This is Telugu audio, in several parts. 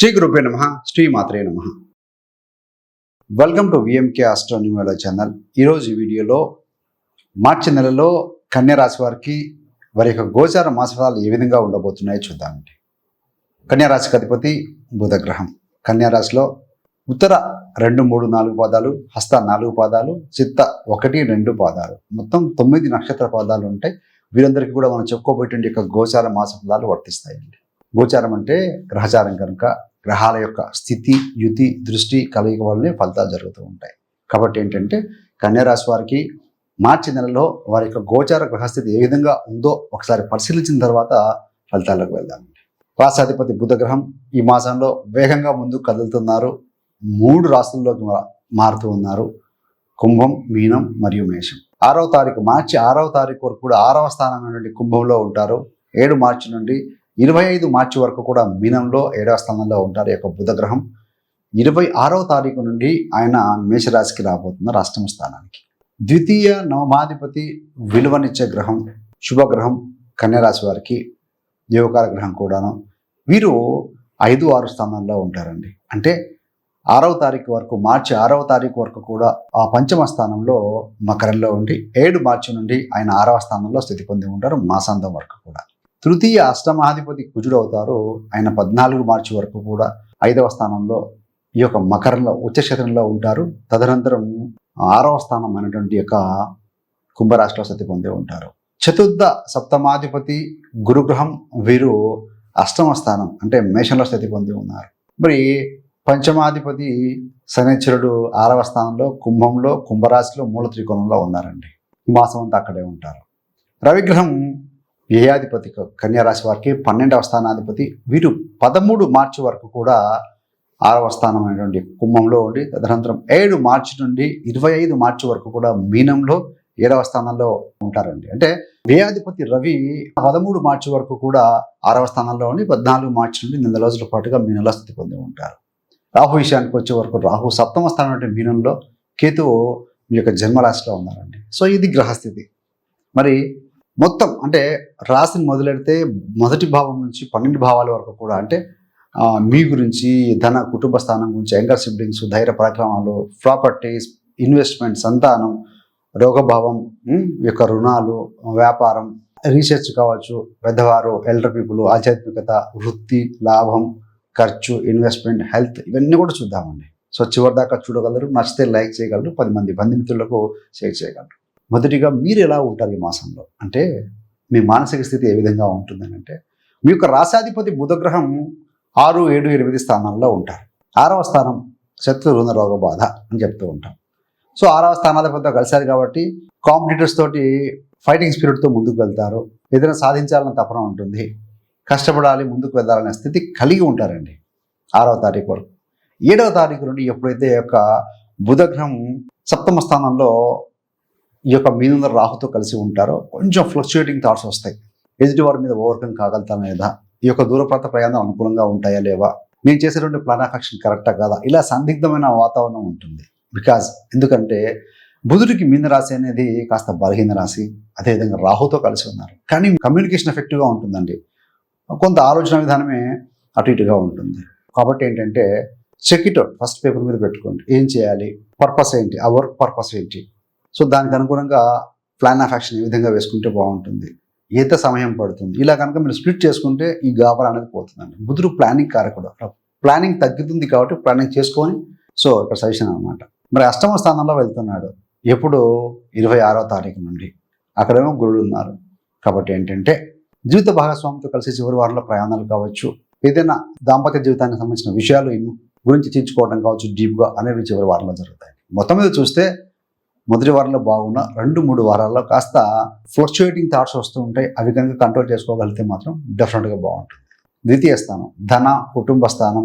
శ్రీ గురుపే నమ. శ్రీ మాత్రే నమ వెల్కమ్ టు విఎంకే ఆస్ట్రోనిమోలో ఛానల్ ఈరోజు వీడియోలో మార్చి నెలలో కన్యా రాశి వారికి వారి యొక్క గోచార మాసఫలాలు ఏ విధంగా ఉండబోతున్నాయో చూద్దామండి. కన్యా రాశికి అధిపతి బుధగ్రహం. కన్యా రాశిలో ఉత్తర రెండు మూడు నాలుగు పాదాలు హస్త నాలుగు పాదాలు చిత్త ఒకటి రెండు పాదాలు. మొత్తం తొమ్మిది నక్షత్ర పాదాలు ఉంటాయి వీరందరికీ కూడా మనం చెప్పుకోబోయేటువంటి యొక్క గోచార మాస ఫలాలు వర్తిస్తాయండి. గోచారం అంటే గ్రహచారం కనుక గ్రహాల యొక్క స్థితి యుతి దృష్టి కలయిక వల్లనే ఫలితాలు జరుగుతూ ఉంటాయి. కాబట్టి ఏంటంటే కన్యారాశి వారికి మార్చి నెలలో వారి యొక్క గోచార గ్రహస్థితి ఏ విధంగా ఉందో ఒకసారి పరిశీలించిన తర్వాత ఫలితాలకు వెళ్దాం. రాసాధిపతి బుధగ్రహం ఈ మాసంలో వేగంగా ముందుకు కదులుతున్నారు. మూడు రాశుల్లోకి మారుతూ ఉన్నారు. కుంభం మీనం మరియు మేషం. ఆరవ తారీఖు మార్చి ఆరవ తారీఖు వరకు కూడా ఆరవ స్థానం నుండి కుంభంలో ఉంటారు. ఏడు మార్చి నుండి ఇరవై ఐదు మార్చి వరకు కూడా మీనంలో ఏడవ స్థానంలో ఉంటారు యొక్క బుధగ్రహం. ఇరవై ఆరవ తారీఖు నుండి ఆయన మేషరాశికి రాబోతున్న అష్టమ స్థానానికి. ద్వితీయ నవమాధిపతి విలువనిచ్చే గ్రహం శుభగ్రహం కన్యరాశి వారికి యోగకార గ్రహం కూడాను. వీరు ఐదు ఆరు స్థానాల్లో ఉంటారండి. అంటే ఆరవ తారీఖు వరకు మార్చి ఆరవ తారీఖు వరకు కూడా ఆ పంచమ స్థానంలో మకరంలో ఉండి ఏడు మార్చి నుండి ఆయన ఆరవ స్థానంలో స్థితి పొంది ఉంటారు మాసాంతం వరకు కూడా. తృతీయ అష్టమాధిపతి కుజుడు అవుతారు ఆయన పద్నాలుగు మార్చి వరకు కూడా ఐదవ స్థానంలో ఈ యొక్క మకరంలో ఉచ్చక్షేత్రంలో ఉంటారు. తదనంతరం ఆరవ స్థానం అయినటువంటి యొక్క కుంభరాశిలో సతి పొంది ఉంటారు. చతుర్థ సప్తమాధిపతి గురుగ్రహం వీరు అష్టమ స్థానం అంటే మేషంలో స్థితి పొంది ఉన్నారు. మరి పంచమాధిపతి శనిచరుడు ఆరవ స్థానంలో కుంభంలో కుంభరాశిలో మూల త్రికోణంలో ఉన్నారండి. మాసం అంతా అక్కడే ఉంటారు. రవిగ్రహం వ్యయాధిపతి కన్యారాశి వారికి పన్నెండవ స్థానాధిపతి. వీరు పదమూడు మార్చి వరకు కూడా ఆరవ స్థానం అనేటువంటి కుంభంలో ఉండి తదనంతరం ఏడు మార్చి నుండి ఇరవై ఐదు మార్చి వరకు కూడా మీనంలో ఏడవ స్థానంలో ఉంటారండి. అంటే వ్యయాధిపతి రవి పదమూడు మార్చి వరకు కూడా ఆరవ స్థానంలో ఉండి పద్నాలుగు మార్చి నుండి నెల రోజుల పాటుగా మీనంలో స్థితి పొంది ఉంటారు. రాహు విషయానికి వచ్చే వరకు రాహు సప్తమ స్థానం అంటే మీనంలో కేతువు మీ యొక్క జన్మరాశిలో ఉన్నారండి. సో ఇది గ్రహస్థితి. మరి మొత్తం అంటే రాశిని మొదలెడితే మొదటి భావం నుంచి పన్నెండు భావాల వరకు కూడా అంటే మీ గురించి ధన కుటుంబ స్థానం గురించి యంగర్ సిబ్లింగ్స్ ధైర్య పరాక్రమాలు ప్రాపర్టీస్ ఇన్వెస్ట్మెంట్ సంతానం రోగభావం యొక్క రుణాలు వ్యాపారం రీసెర్చ్ కావచ్చు పెద్దవారు ఎల్డర్ పీపుల్ ఆధ్యాత్మికత వృత్తి లాభం ఖర్చు ఇన్వెస్ట్మెంట్ హెల్త్ ఇవన్నీ కూడా చూద్దామండి. సో చివరిదాకా చూడగలరు నచ్చితే లైక్ చేయగలరు పది మంది బంధుమిత్రులకు షేర్ చేయగలరు. మొదటిగా మీరు ఎలా ఉంటారు ఈ మాసంలో? అంటే మీ మానసిక స్థితి ఏ విధంగా ఉంటుందని అంటే మీ యొక్క రాశాధిపతి బుధగ్రహం ఆరు ఏడు ఎనిమిది స్థానాల్లో ఉంటారు. ఆరవ స్థానం శత్రురుణ రోగ బాధ అని చెప్తూ ఉంటాం. సో ఆరవ స్థానాధిపతితో కలిశారు కాబట్టి కాంపిటీటర్స్ తోటి ఫైటింగ్ స్పిరిట్తో ముందుకు వెళ్తారు. ఏదైనా సాధించాలన్న తపన ఉంటుంది. కష్టపడాలి ముందుకు వెళ్ళాలనే స్థితి కలిగి ఉంటారండి ఆరవ తారీఖు వరకు. ఏడవ తారీఖు నుండి ఎప్పుడైతే యొక్క బుధగ్రహం సప్తమ స్థానంలో ఈ యొక్క మీనుంద రాహుతో కలిసి ఉంటారో కొంచెం ఫ్లక్చుయేటింగ్ థాట్స్ వస్తాయి. ఎదుటి వారి మీద ఓవర్కమ్ కాగలుగుతాం లేదా? ఈ యొక్క దూరప్రాంత ప్రయాణం అనుకూలంగా ఉంటాయా లేవా? నేను చేసేటువంటి ప్లాన్ కరెక్టా కాదా? ఇలా సందిగ్ధమైన వాతావరణం ఉంటుంది. బికాజ్ ఎందుకంటే బుధుడికి మీన రాశి అనేది కాస్త బలహీన రాశి అదేవిధంగా రాహుతో కలిసి ఉన్నారు. కానీ కమ్యూనికేషన్ ఎఫెక్టివ్గా ఉంటుందండి. కొంత ఆలోచన విధానమే అటు ఇటుగా ఉంటుంది. కాబట్టి ఏంటంటే check it out first paper మీద పెట్టుకోండి. ఏం చేయాలి? పర్పస్ ఏంటి? ఆ వర్క్ పర్పస్ ఏంటి? సో దానికి అనుగుణంగా ప్లాన్ ఆఫ్ యాక్షన్ ఏ విధంగా వేసుకుంటే బాగుంటుంది. ఈత సమయం పడుతుంది. ఇలా కనుక మీరు స్ప్లిట్ చేసుకుంటే ఈ గాబరా అనేది పోతుందండి. బుధుడు ప్లానింగ్ కారకుడు. ప్లానింగ్ తగ్గుతుంది కాబట్టి ప్లానింగ్ చేసుకొని సో ఇక్కడ సజెషన్ అనమాట మరి అష్టమ స్థానంలో వెళ్తున్నాడు. ఎప్పుడు? ఇరవై ఆరో తారీఖు నుండి. అక్కడేమో గురుడు ఉన్నారు. కాబట్టి ఏంటంటే జీవిత భాగస్వామితో కలిసి చివరి వారంలో ప్రయాణాలు కావచ్చు. ఏదైనా దాంపత్య జీవితానికి సంబంధించిన విషయాలు గురించి తీర్చుకోవడం కావచ్చు డీప్గా అనేవి చివరి వారంలో జరుగుతాయి. మొత్తం మీద చూస్తే మొదటి వారంలో బాగున్న రెండు మూడు వారాల్లో కాస్త ఫ్లక్చుయేటింగ్ థాట్స్ వస్తూ ఉంటాయి. అవి కనుక కంట్రోల్ చేసుకోగలిగితే మాత్రం డెఫినెట్గా బాగుంటుంది. ద్వితీయ స్థానం ధన కుటుంబ స్థానం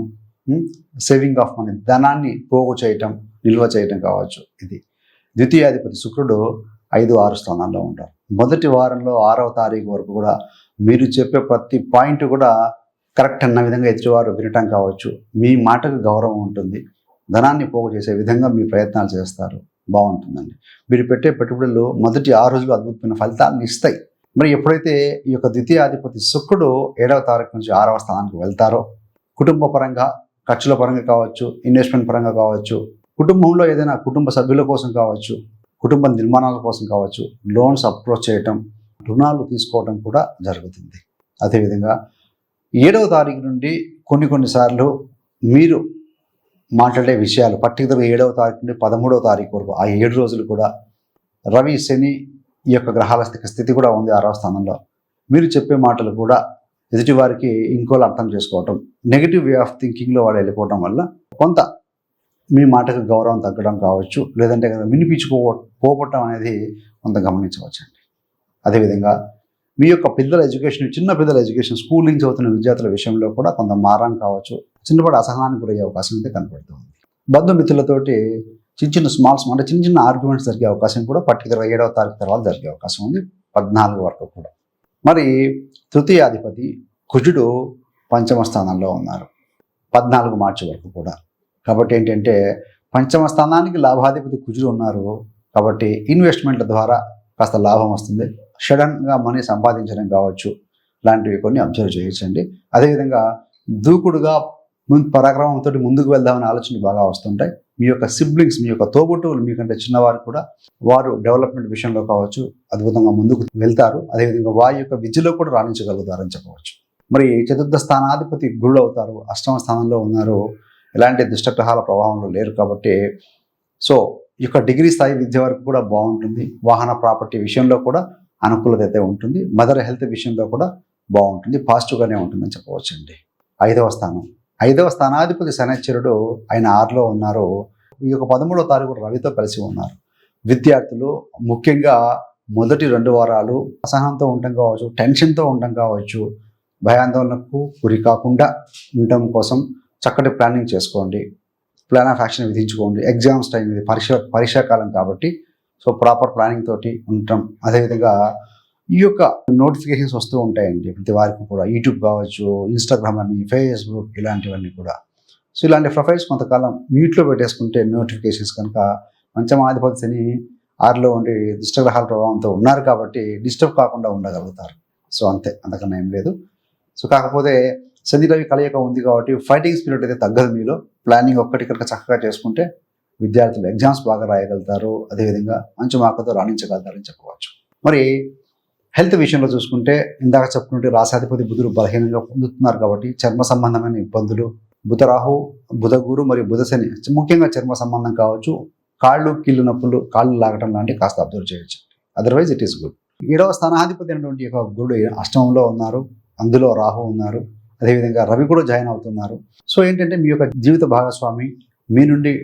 సేవింగ్ ఆఫ్ మనీ ధనాన్ని పోగు చేయటం నిల్వ చేయటం కావచ్చు ఇది. ద్వితీయాధిపతి శుక్రుడు ఐదు ఆరు స్థానాల్లో ఉంటారు. మొదటి వారంలో ఆరవ తారీఖు వరకు కూడా మీరు చెప్పే ప్రతి పాయింట్ కూడా కరెక్ట్ అన్న విధంగా ఎదుటివారు వినటం కావచ్చు. మీ మాటకు గౌరవం ఉంటుంది. ధనాన్ని పోగు చేసే విధంగా మీ ప్రయత్నాలు చేస్తారు. బాగుంటుందండి. మీరు పెట్టే పెట్టుబడులు మొదటి ఆ రోజులు అద్భుతమైన ఫలితాలను ఇస్తాయి. మరి ఎప్పుడైతే ఈ యొక్క ద్వితీయాధిపతి శుక్రుడు ఏడవ తారీఖు నుంచి ఆరవ స్థానానికి వెళ్తారో కుటుంబ పరంగా ఖర్చుల పరంగా కావచ్చు ఇన్వెస్ట్మెంట్ పరంగా కావచ్చు కుటుంబంలో ఏదైనా కుటుంబ సభ్యుల కోసం కావచ్చు కుటుంబ నిర్మాణాల కోసం కావచ్చు లోన్స్ అప్రోచ్ చేయటం రుణాలు తీసుకోవడం కూడా జరుగుతుంది. అదేవిధంగా ఏడవ తారీఖు నుండి కొన్ని కొన్నిసార్లు మీరు మాట్లాడే విషయాలు పర్టికులర్గా ఏడవ తారీఖు నుండి పదమూడవ తారీఖు వరకు ఆ ఏడు రోజులు కూడా రవి శని ఈ యొక్క గ్రహాల స్థితి కూడా ఉంది ఆరవ స్థానంలో. మీరు చెప్పే మాటలు కూడా ఎదుటివారికి ఇంకోలా ఇంకోళ్ళు అర్థం చేసుకోవటం నెగిటివ్ వే ఆఫ్ థింకింగ్లో వాడు వెళ్ళిపోవటం వల్ల కొంత మీ మాటకు గౌరవం తగ్గడం కావచ్చు లేదంటే కదా వినిపించుకో పోగొట్టడం అనేది కొంత గమనించవచ్చండి. అదేవిధంగా మీ యొక్క పిల్లల ఎడ్యుకేషన్ చిన్న పిల్లల ఎడ్యుకేషన్ స్కూల్ నుంచి అవుతున్న విద్యార్థుల విషయంలో కూడా కొంత మారం కావచ్చు చిన్నపాటి అసహనానికి గురయ్యే అవకాశం అయితే కనపడుతుంది. బంధుమిత్రులతోటి చిన్న చిన్న స్మాల్ స్మాల్ అంటే చిన్న చిన్న ఆర్గ్యుమెంట్స్ జరిగే అవకాశం కూడా పర్టికులర్గా ఏడవ తారీఖు తర్వాత జరిగే అవకాశం ఉంది. పద్నాలుగు వరకు కూడా. మరి తృతీయాధిపతి కుజుడు పంచమ స్థానంలో ఉన్నారు. పద్నాలుగు మార్చి వరకు కూడా. కాబట్టి ఏంటంటే పంచమ స్థానానికి లాభాధిపతి కుజుడు ఉన్నారు. కాబట్టి ఇన్వెస్ట్మెంట్ల ద్వారా కాస్త లాభం వస్తుంది. సడన్గా మనీ సంపాదించడం కావచ్చు. లాంటివి కొన్ని అబ్జర్వ్ చేయొచ్చండి. అదేవిధంగా దూకుడుగా ముందు పరాక్రమంతో ముందుకు వెళ్దామనే ఆలోచనలు బాగా వస్తుంటాయి. మీ యొక్క సిబ్లింగ్స్ మీ యొక్క తోబుట్టువులు మీకంటే చిన్నవారు కూడా వారు డెవలప్మెంట్ విషయంలో కావచ్చు అద్భుతంగా ముందుకు వెళ్తారు. అదేవిధంగా వారి యొక్క విద్యలో కూడా రాణించగలుగుతారని చెప్పవచ్చు. మరి చతుర్థ స్థానాధిపతి గురుడు అవుతారు అష్టమ స్థానంలో ఉన్నారు ఎలాంటి దుష్టగ్రహాల ప్రభావంలో లేరు కాబట్టి సో ఈ యొక్క డిగ్రీ స్థాయి విద్య వరకు కూడా బాగుంటుంది. వాహన ప్రాపర్టీ విషయంలో కూడా అనుకూలత అయితే ఉంటుంది. మదర్ హెల్త్ విషయంలో కూడా బాగుంటుంది. పాజిటివ్గానే ఉంటుందని చెప్పవచ్చండి. ఐదవ స్థానం. ఐదవ స్థానాధిపతి శనిచరుడు ఆయన ఆరులో ఉన్నారు. ఈ యొక్క పదమూడవ తారీఖు రవితో కలిసి ఉన్నారు. విద్యార్థులు ముఖ్యంగా మొదటి రెండు వారాలు అసహనంతో ఉండటం కావచ్చు టెన్షన్తో ఉండటం కావచ్చు భయాందోళనకు గురి కాకుండా ఉండటం కోసం చక్కటి ప్లానింగ్ చేసుకోండి. ప్లాన్ ఆఫ్ యాక్షన్ విధించుకోండి. ఎగ్జామ్స్ టైం ఇది పరీక్ష పరీక్షాకాలం కాబట్టి సో ప్రాపర్ ప్లానింగ్ తోటి ఉండటం. అదేవిధంగా ఈ యొక్క నోటిఫికేషన్స్ వస్తూ ఉంటాయండి. ప్రతి వారికి కూడా యూట్యూబ్ కావచ్చు ఇన్స్టాగ్రామ్ అని ఫేస్బుక్ ఇలాంటివన్నీ కూడా. సో ఇలాంటి ప్రొఫైల్స్ కొంతకాలం మ్యూట్లో పెట్టేసుకుంటే నోటిఫికేషన్స్ కనుక పంచమాధిపతిని ఆరులో ఉండి దుష్టగ్రహాల ప్రభావంతో ఉన్నారు కాబట్టి డిస్టర్బ్ కాకుండా ఉండగలుగుతారు. సో అంతే. అంతకన్నా ఏం లేదు. సో కాకపోతే శని రవి కలయిక ఉంది కాబట్టి ఫైటింగ్ స్పిరిట్ అయితే తగ్గదు మీలో. ప్లానింగ్ ఒక్కటి కనుక చక్కగా చేసుకుంటే విద్యార్థులు ఎగ్జామ్స్ బాగా రాయగలుగుతారు. అదేవిధంగా మంచి మార్కులతో రాణించగలుగుతారని చెప్పవచ్చు. మరి హెల్త్ విషయంలో చూసుకుంటే ఇందాక చెప్పుకుంటే రాశాధిపతి బుధుడు బలహీనంగా పొందుతున్నారు కాబట్టి చర్మ సంబంధమైన ఇబ్బందులు బుధరాహు బుధగురు మరియు బుధ శని ముఖ్యంగా చర్మ సంబంధం కావచ్చు కాళ్ళు కీళ్ళు నొప్పులు కాళ్ళు లాగటం లాంటివి కాస్త అబ్జర్వ్ చేయొచ్చు. అదర్వైజ్ ఇట్ ఈస్ గుడ్ ఏడవ స్థానాధిపతి అయినటువంటి యొక్క గురుడు అష్టమంలో ఉన్నారు అందులో రాహు ఉన్నారు అదేవిధంగా రవి కూడా జాయిన్ అవుతున్నారు. సో ఏంటంటే మీ యొక్క జీవిత భాగస్వామి మీ నుండి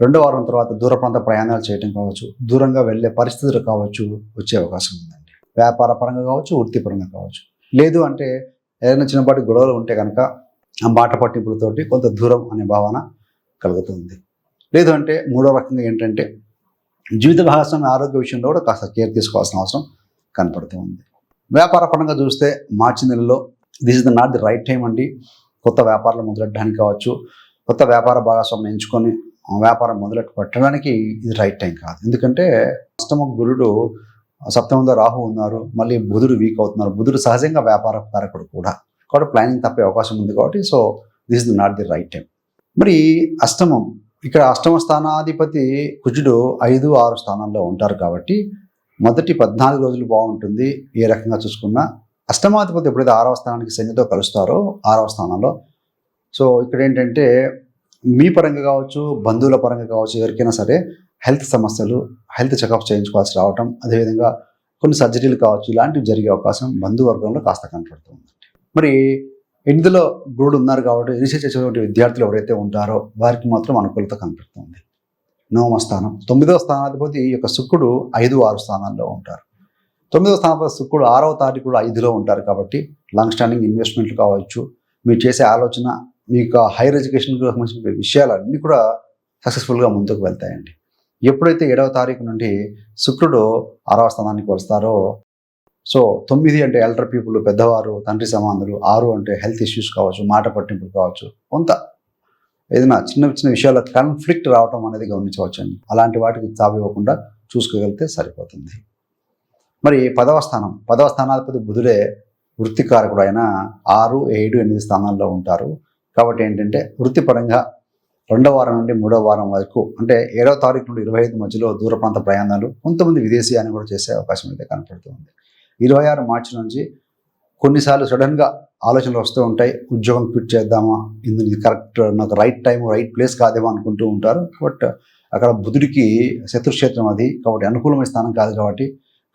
రెండో వారం తర్వాత దూర ప్రాంత ప్రయాణాలు చేయటం కావచ్చు దూరంగా వెళ్ళే పరిస్థితులు కావచ్చు వచ్చే అవకాశం ఉంది. వ్యాపార పరంగా కావచ్చు వృత్తిపరంగా కావచ్చు. లేదు అంటే ఏదైనా చిన్నపాటి గొడవలు ఉంటే కనుక ఆ మాట పట్టింపులతోటి కొంత దూరం అనే భావన కలుగుతుంది. లేదు అంటే మూడో రకంగా ఏంటంటే జీవిత భాగస్వామి ఆరోగ్య విషయంలో కూడా కాస్త కేర్ తీసుకోవాల్సిన అవసరం కనపడుతూ ఉంది వ్యాపార పరంగా చూస్తే మార్చి నెలలో this is the not the right time అండి. కొత్త వ్యాపారాలు మొదలెట్టడానికి కావచ్చు కొత్త వ్యాపార భాగస్వామిని ఎంచుకొని ఆ వ్యాపారం మొదలెట్టు పెట్టడానికి ఇది రైట్ టైం కాదు. ఎందుకంటే అష్టమ గురుడు సప్తమంలో రాహు ఉన్నారు మళ్ళీ బుధుడు వీక్ అవుతున్నారు. బుధుడు సహజంగా వ్యాపార కారకుడు కూడా. కాబట్టి ప్లానింగ్ తప్పే అవకాశం ఉంది కాబట్టి so this is not the right time మరి అష్టమం ఇక్కడ అష్టమ స్థానాధిపతి కుజుడు ఐదు ఆరు స్థానాల్లో ఉంటారు కాబట్టి మొదటి పద్నాలుగు రోజులు బాగుంటుంది. ఏ రకంగా చూసుకున్నా అష్టమాధిపతి ఎప్పుడైతే ఆరవ స్థానానికి శనితో కలుస్తారో ఆరవ స్థానంలో. సో ఇక్కడ ఏంటంటే మీ పరంగా కావచ్చు బంధువుల పరంగా కావచ్చు ఎవరికైనా సరే హెల్త్ సమస్యలు హెల్త్ చెకప్ చేయించుకోవాల్సి రావటం అదేవిధంగా కొన్ని సర్జరీలు కావచ్చు ఇలాంటివి జరిగే అవకాశం బంధువర్గంలో కాస్త కనపడుతుంది మరి ఇందులో గురుడు ఉన్నారు కాబట్టి రీసెర్చ్ చేసేటువంటి విద్యార్థులు ఎవరైతే ఉంటారో వారికి మాత్రం అనుకూలత కనపడుతుంది నవమ స్థానం. తొమ్మిదవ స్థానాధిపతి ఈ యొక్క శుక్రుడు ఐదు ఆరు స్థానాల్లో ఉంటారు. తొమ్మిదవ స్థానాధిపతి శుక్రుడు ఆరవ తారీఖు కూడా ఐదులో ఉంటారు కాబట్టి లాంగ్ స్టాండింగ్ ఇన్వెస్ట్మెంట్లు కావచ్చు మీరు చేసే ఆలోచన మీ యొక్క హైయర్ ఎడ్యుకేషన్కి సంబంధించిన విషయాలన్నీ కూడా సక్సెస్ఫుల్గా ముందుకు వెళ్తాయండి. ఎప్పుడైతే ఏడవ తారీఖు నుండి శుక్రుడు ఆరవ స్థానానికి వస్తారో సో తొమ్మిది అంటే ఎల్డర్ పీపుల్ పెద్దవారు తండ్రి సమానులు ఆరు అంటే హెల్త్ ఇష్యూస్ కావచ్చు మాట పట్టింపులు కావచ్చు కొంత ఏదైనా చిన్న చిన్న విషయాల్లో కాన్ఫ్లిక్ట్ రావటం అనేది గమనించవచ్చండి. అలాంటి వాటికి తావివ్వకుండా చూసుకోగలిగితే సరిపోతుంది. మరి పదవ స్థానం పదవ స్థానాధిపతి బుధుడే వృత్తికారకుడు అయినా ఆరు ఏడు ఎనిమిది స్థానాల్లో ఉంటారు. కాబట్టి ఏంటంటే వృత్తిపరంగా రెండవ వారం నుండి మూడవ వారం వరకు అంటే ఏడవ తారీఖు నుండి ఇరవై ఐదు మధ్యలో దూర ప్రాంత ప్రయాణాలు కొంతమంది విదేశీయాన్ని కూడా చేసే అవకాశం అయితే కనపడుతుంది ఇరవై ఆరు మార్చి నుంచి కొన్నిసార్లు సడన్గా ఆలోచనలు వస్తూ ఉంటాయి ఉద్యోగం క్విట్ చేద్దామా ఇందుకు ఇది కరెక్ట్ నాకు రైట్ టైం రైట్ ప్లేస్ కాదేమో అనుకుంటూ ఉంటారు. బట్ అక్కడ బుధుడికి శత్రుక్షేత్రం అది కాబట్టి అనుకూలమైన స్థానం కాదు కాబట్టి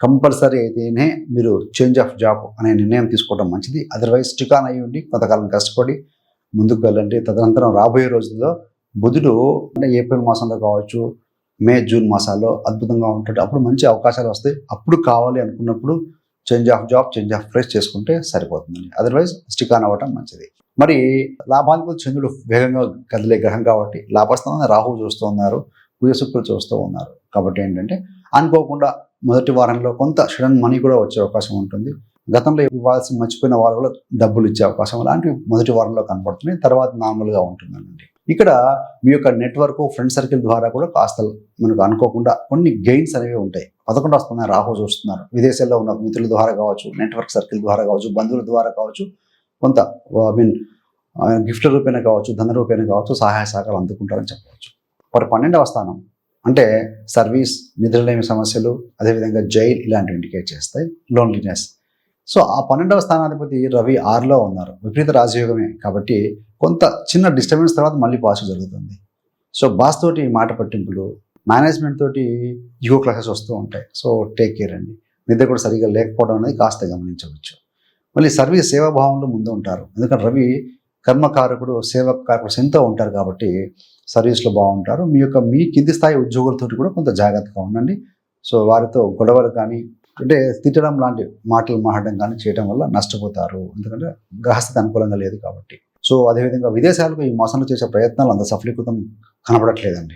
కంపల్సరీ అయితేనే మీరు చేంజ్ ఆఫ్ జాబ్ అనే నిర్ణయం తీసుకోవడం మంచిది. అదర్వైజ్ స్టికాన్ అయ్యి ఉండి కొంతకాలం కష్టపడి ముందుకు వెళ్ళండి. తదనంతరం రాబోయే రోజుల్లో బుధుడు అంటే ఏప్రిల్ మాసంలో కావచ్చు మే జూన్ మాసాల్లో అద్భుతంగా ఉంటాడు. అప్పుడు మంచి అవకాశాలు వస్తాయి. అప్పుడు కావాలి అనుకున్నప్పుడు change of job change of place చేసుకుంటే సరిపోతుందండి. అదర్వైజ్ స్టిక్ ఆన్ అవ్వటం మంచిది. మరి లాభాధిపతి చంద్రుడు వేగంగా కదిలే గ్రహం కాబట్టి లాభస్థానాన్ని రాహువు చూస్తూ ఉన్నారు కుజశుక్రుడు చూస్తూ ఉన్నారు. కాబట్టి ఏంటంటే అనుకోకుండా మొదటి వారంలో కొంత సడన్ మనీ కూడా వచ్చే అవకాశం ఉంటుంది. గతంలో ఇవ్వాల్సి మర్చిపోయిన వాళ్ళు కూడా డబ్బులు ఇచ్చే అవకాశం అలాంటివి మొదటి వారంలో కనపడుతున్నాయి. తర్వాత నార్మల్గా ఉంటుందండి ఇక్కడ మీ యొక్క నెట్వర్క్ ఫ్రెండ్ సర్కిల్ ద్వారా కూడా కాస్త మనకు అనుకోకుండా కొన్ని గెయిన్స్ అనేవి ఉంటాయి. పదకొండు వస్తున్నాయి రాహు చూస్తున్నారు. విదేశాల్లో ఉన్న మిత్రుల ద్వారా కావచ్చు నెట్వర్క్ సర్కిల్ ద్వారా కావచ్చు బంధువుల ద్వారా కావచ్చు కొంత ఐ మీన్ గిఫ్ట్ రూపేణ కావచ్చు ధన రూపేణ కావచ్చు సహాయ సహకారం అందుకుంటారని చెప్పవచ్చు. మరి పన్నెండవ స్థానం అంటే సర్వీస్ నిద్రలేమి సమస్యలు అదేవిధంగా జైల్ ఇలాంటివి ఇండికేట్ చేస్తాయి. లోన్లీనెస్ సో ఆ పన్నెండవ స్థానాధిపతి రవి ఆరులో ఉన్నారు. విపరీత రాజయోగమే కాబట్టి కొంత చిన్న డిస్టర్బెన్స్ తర్వాత మళ్ళీ పాజిటివ్ జరుగుతుంది. సో బాస్ తోటి మాట పట్టింపులు మేనేజ్మెంట్ తోటి యుగో క్లాసెస్ వస్తూ ఉంటాయి. సో టేక్ కేర్ అండి. నిద్ర కూడా సరిగా లేకపోవడం అనేది కాస్త గమనించవచ్చు. మళ్ళీ సర్వీస్ సేవాభావంలో ముందు ఉంటారు. ఎందుకంటే రవి కర్మకారకుడు సేవకారకుడు ఎంతో ఉంటారు కాబట్టి సర్వీస్లో బాగుంటారు. మీ యొక్క మీ కింది స్థాయి ఉద్యోగులతో కూడా కొంత జాగ్రత్తగా ఉండండి. సో వారితో గొడవలు కానీ అంటే తిట్టడం లాంటి మాటలు మాట్లాడడం కానీ చేయడం వల్ల నష్టపోతారు. ఎందుకంటే గ్రహస్థితి అనుకూలంగా లేదు కాబట్టి. సో అదేవిధంగా విదేశాలకు ఈ మాసంలో చేసే ప్రయత్నాలు అంత సఫలీకృతం కనబడట్లేదండి.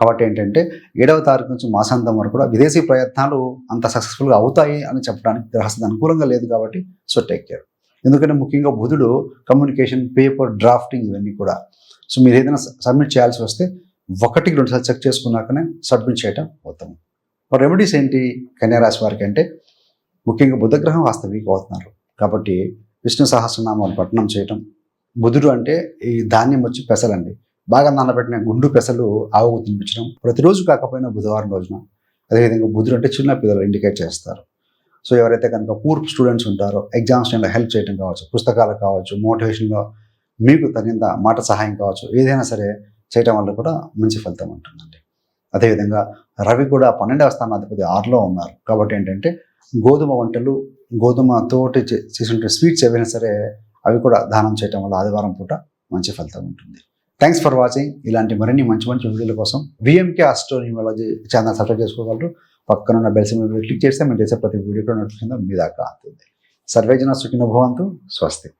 కాబట్టి ఏంటంటే ఏడవ తారీఖు నుంచి మాసాంతం వరకు కూడా విదేశీ ప్రయత్నాలు అంత సక్సెస్ఫుల్గా అవుతాయి అని చెప్పడానికి గ్రహస్థితి అనుకూలంగా లేదు కాబట్టి సో టేక్ కేర్. ఎందుకంటే ముఖ్యంగా బుధుడు కమ్యూనికేషన్ పేపర్ డ్రాఫ్టింగ్ ఇవన్నీ కూడా. సో మీరు ఏదైనా సబ్మిట్ చేయాల్సి వస్తే ఒకటికి రెండుసార్లు చెక్ చేసుకున్నాకనే సబ్మిట్ చేయటం ఉత్తమం. రెమెడీస్ ఏంటి కన్యారాశి వారికి అంటే ముఖ్యంగా బుధగ్రహం కాస్త వీక్ అవుతున్నారు. కాబట్టి విష్ణు సహస్రనామాలు పఠనం చేయటం. బుధుడు అంటే ఈ ధాన్యం వచ్చి పెసలండి. బాగా నానబెట్టిన గుండు పెసలు ఆవుకు తినిపించడం. ప్రతిరోజు కాకపోయినా బుధవారం రోజున. అదేవిధంగా బుధుడు అంటే చిన్న పిల్లలు ఇండికేట్ చేస్తారు. సో ఎవరైతే కనుక పూర్ స్టూడెంట్స్ ఉంటారో ఎగ్జామ్స్ టైంలో హెల్ప్ చేయడం కావచ్చు పుస్తకాలు కావచ్చు మోటివేషన్లో మీకు తగినంత మాట సహాయం కావచ్చు ఏదైనా సరే చేయటం వల్ల కూడా మంచి ఫలితం ఉంటుందండి. అదేవిధంగా రవి కూడా పన్నెండవ స్థానాధిపతి ఆరులో ఉన్నారు. కాబట్టి ఏంటంటే గోధుమ వంటలు గోధుమతోటి తోటి చేసిన స్వీట్స్ ఏవైనా సరే అవి కూడా దానం చేయటం వల్ల ఆదివారం పూట మంచి ఫలితం ఉంటుంది. థ్యాంక్స్ ఫర్ వాచింగ్ ఇలాంటి మరిన్ని మంచి మంచి వీడియోల కోసం విఎంకే ఆస్ట్రోనిమాలజీ ఛానల్ సబ్స్క్రైబ్ చేసుకోగలరు. పక్కన ఉన్న బెల్ సింబల్ మీద క్లిక్ చేస్తే మేము చేసే ప్రతి వీడియో కూడా నోటిఫికేషన్ మీ దాకా అవుతుంది సర్వేజన సుఖిన భవంతు. స్వస్తి.